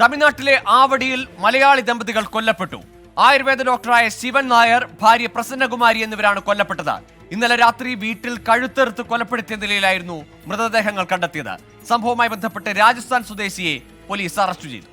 തമിഴ്നാട്ടിലെ ആവടിയിൽ മലയാളി ദമ്പതികൾ കൊല്ലപ്പെട്ടു. ആയുർവേദ ഡോക്ടറായ ശിവൻ നായർ ഭാര്യ പ്രസന്നകുമാരി എന്നിവരാണ് കൊല്ലപ്പെട്ടത്. ഇന്നലെ രാത്രി വീട്ടിൽ കഴുത്തെറുത്ത് കൊലപ്പെടുത്തിയ നിലയിലായിരുന്നു മൃതദേഹങ്ങൾ കണ്ടെത്തിയത്. സംഭവവുമായി ബന്ധപ്പെട്ട് രാജസ്ഥാൻ സ്വദേശിയെ പോലീസ് അറസ്റ്റ് ചെയ്തു.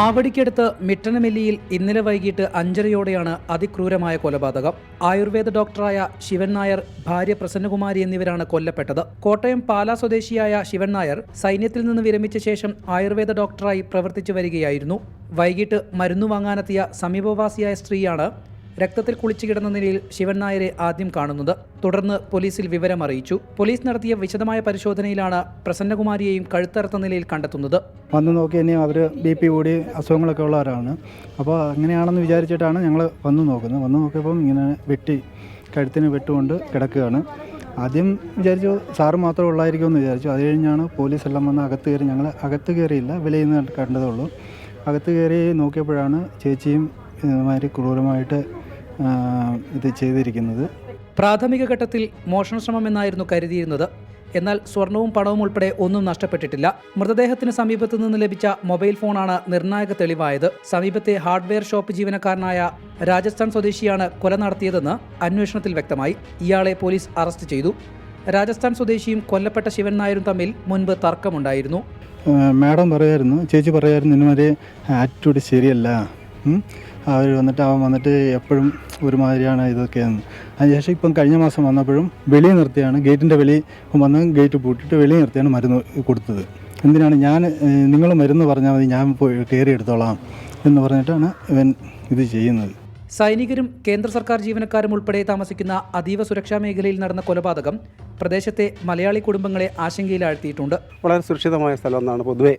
ആവടിക്കടുത്ത് മിട്ടനമെല്ലിയിൽ ഇന്നലെ വൈകിട്ട് അഞ്ചരയോടെയാണ് അതിക്രൂരമായ കൊലപാതകം. ആയുർവേദ ഡോക്ടറായ ശിവൻ നായർ ഭാര്യ പ്രസന്നകുമാരി എന്നിവരാണ് കൊല്ലപ്പെട്ടത്. കോട്ടയം പാലാ സ്വദേശിയായ ശിവൻ നായർ സൈന്യത്തിൽ നിന്ന് വിരമിച്ച ശേഷം ആയുർവേദ ഡോക്ടറായി പ്രവർത്തിച്ചു വരികയായിരുന്നു. വൈകിട്ട് മരുന്നു വാങ്ങാനെത്തിയ സമീപവാസിയായ സ്ത്രീയാണ് രക്തത്തിൽ കുളിച്ചു കിടന്ന നിലയിൽ ശിവൻ നായരെ ആദ്യം കാണുന്നത്. തുടർന്ന് പോലീസിൽ വിവരം അറിയിച്ചു. പോലീസ് നടത്തിയ വിശദമായ പരിശോധനയിലാണ് പ്രസന്നകുമാരിയെയും കഴുത്തറുത്ത നിലയിൽ കണ്ടെത്തുന്നത്. വന്ന് നോക്കി ഇനി അവർ ബി പി കൂടി അസുഖങ്ങളൊക്കെ ഉള്ളവരാണ് അപ്പോൾ അങ്ങനെയാണെന്ന് വിചാരിച്ചിട്ടാണ് ഞങ്ങൾ വന്ന് നോക്കുന്നത്. വന്ന് നോക്കിയപ്പം ഇങ്ങനെ വെട്ടി കഴുത്തിന് വെട്ടുകൊണ്ട് കിടക്കുകയാണ്. ആദ്യം വിചാരിച്ചു സാറ് മാത്രമേ ഉള്ളായിരിക്കുമെന്ന് വിചാരിച്ചു. അത് കഴിഞ്ഞാണ് പോലീസ് എല്ലാം വന്ന് അകത്ത് കയറി ഞങ്ങൾ അകത്ത് കയറിയില്ല വിലയിന്ന് നിന്ന് കണ്ടതേ അകത്ത് കയറി നോക്കിയപ്പോഴാണ് ചേച്ചിയും ഇതുമാതിരി ക്രൂരമായിട്ട് ഇത് ചെയ്തിരിക്കുന്നത്. പ്രാഥമിക ഘട്ടത്തിൽ മോഷണ ശ്രമം എന്നായിരുന്നു കരുതിയിരുന്നത്. എന്നാൽ സ്വർണവും പണവും ഉൾപ്പെടെ ഒന്നും നഷ്ടപ്പെട്ടിട്ടില്ല. മൃതദേഹത്തിന് സമീപത്തു നിന്ന് ലഭിച്ച മൊബൈൽ ഫോണാണ് നിർണായക തെളിവായത്. സമീപത്തെ ഹാർഡ്വെയർ ഷോപ്പ് ജീവനക്കാരനായ രാജസ്ഥാൻ സ്വദേശിയാണ് കൊല നടത്തിയതെന്ന് അന്വേഷണത്തിൽ വ്യക്തമായി. ഇയാളെ പോലീസ് അറസ്റ്റ് ചെയ്തു. രാജസ്ഥാൻ സ്വദേശിയും കൊല്ലപ്പെട്ട ശിവൻ നായരും തമ്മിൽ മുൻപ് തർക്കമുണ്ടായിരുന്നു. മാഡം പറയായിരുന്നു ചേച്ചി പറയായിരുന്നു ഇന്നുവരെ ആറ്റിറ്റ്യൂഡ് ശരിയല്ല. അവർ വന്നിട്ട് അവൻ വന്നിട്ട് എപ്പോഴും ഒരുമാതിരിയാണ് ഇതൊക്കെയെന്ന് അതിനുശേഷം ഇപ്പം കഴിഞ്ഞ മാസം വന്നപ്പോഴും വെളി നിർത്തിയാണ് ഗേറ്റിന്റെ വെളി വന്ന് ഗേറ്റ് പൂട്ടിയിട്ട് വെളി നിർത്തിയാണ് മരുന്ന് കൊടുത്തത്. എന്തിനാണ് ഞാൻ നിങ്ങൾ മരുന്ന് പറഞ്ഞാൽ മതി ഞാൻ പോയി കയറി എടുത്തോളാം എന്ന് പറഞ്ഞിട്ടാണ് ഇവൻ ഇത് ചെയ്യുന്നത്. സൈനികരും കേന്ദ്ര സർക്കാർ ജീവനക്കാരും ഉൾപ്പെടെ താമസിക്കുന്ന അതീവ സുരക്ഷാ മേഖലയിൽ നടന്ന കൊലപാതകം പ്രദേശത്തെ മലയാളി കുടുംബങ്ങളെ ആശങ്കയിലാഴ്ത്തിയിട്ടുണ്ട്. വളരെ സുരക്ഷിതമായ സ്ഥലം എന്നാണ് പൊതുവേ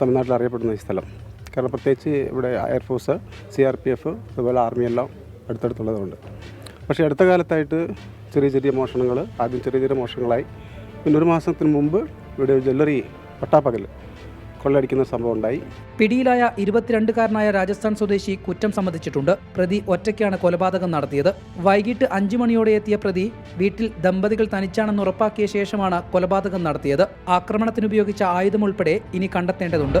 തമിഴ്നാട്ടിൽ അറിയപ്പെടുന്ന ഈ സ്ഥലം. കാരണം പ്രത്യേകിച്ച് ഇവിടെ air force C R P F അതുപോലെ ആർമി എല്ലാം അടുത്തടുത്തുള്ളതുകൊണ്ട്. പക്ഷേ അടുത്ത കാലത്തായിട്ട് ചെറിയ ചെറിയ മോഷണങ്ങൾ ആദ്യം ചെറിയ ചെറിയ മോഷണങ്ങളായി. പിന്നെ ഒരു മാസത്തിന് മുമ്പ് ഇവിടെ ജ്വല്ലറി പട്ടാപ്പകൽ കൊള്ളയടിക്കുന്ന സംഭവം ഉണ്ടായി. പിടിയിലായ ഇരുപത്തിരണ്ടുകാരനായ രാജസ്ഥാൻ സ്വദേശി കുറ്റം സമ്മതിച്ചിട്ടുണ്ട്. പ്രതി ഒറ്റയ്ക്കാണ് കൊലപാതകം നടത്തിയത്. വൈകിട്ട് അഞ്ചു മണിയോടെ എത്തിയ പ്രതി വീട്ടിൽ ദമ്പതികൾ തനിച്ചാണെന്ന് ഉറപ്പാക്കിയ ശേഷമാണ് കൊലപാതകം നടത്തിയത്. ആക്രമണത്തിനുപയോഗിച്ച ആയുധം ഉൾപ്പെടെ ഇനി കണ്ടെത്തേണ്ടതുണ്ട്.